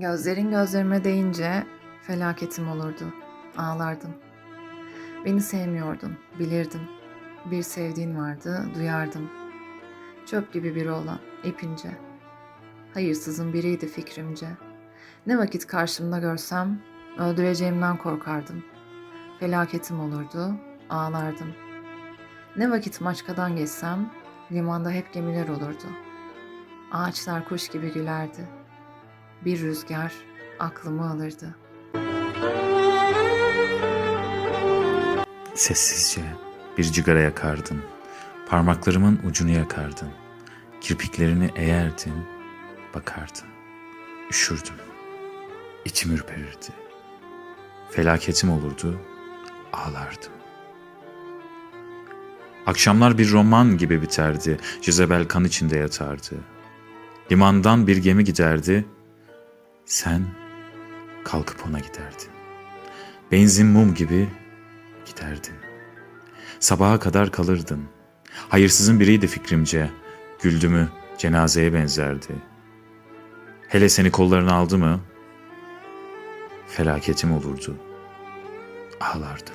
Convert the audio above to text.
Gözlerin gözlerime değince felaketim olurdu. Ağlardım. Beni sevmiyordun, bilirdim. Bir sevdiğin vardı, duyardım. Çöp gibi biri olan, ipince. Hayırsızın biriydi fikrimce. Ne vakit karşımda görsem, öldüreceğimden korkardım. Felaketim olurdu, ağlardım. Ne vakit maçkadan geçsem, limanda hep gemiler olurdu. Ağaçlar kuş gibi gülerdi. Bir rüzgar aklımı alırdı. Sessizce bir cigara yakardın. Parmaklarımın ucunu yakardın. Kirpiklerini eğerdin, bakardın. Üşürdüm. İçim ürperirdi. Felaketim olurdu, ağlardım. Akşamlar bir roman gibi biterdi. Jezebel kan içinde yatardı. Limandan bir gemi giderdi. Sen kalkıp ona giderdin. Benzin mum gibi giderdin. Sabaha kadar kalırdın. Hayırsızın biriydi fikrimce. Güldü mü cenazeye benzerdi. Hele seni kollarına aldı mı felaketim olurdu. Ağlardım.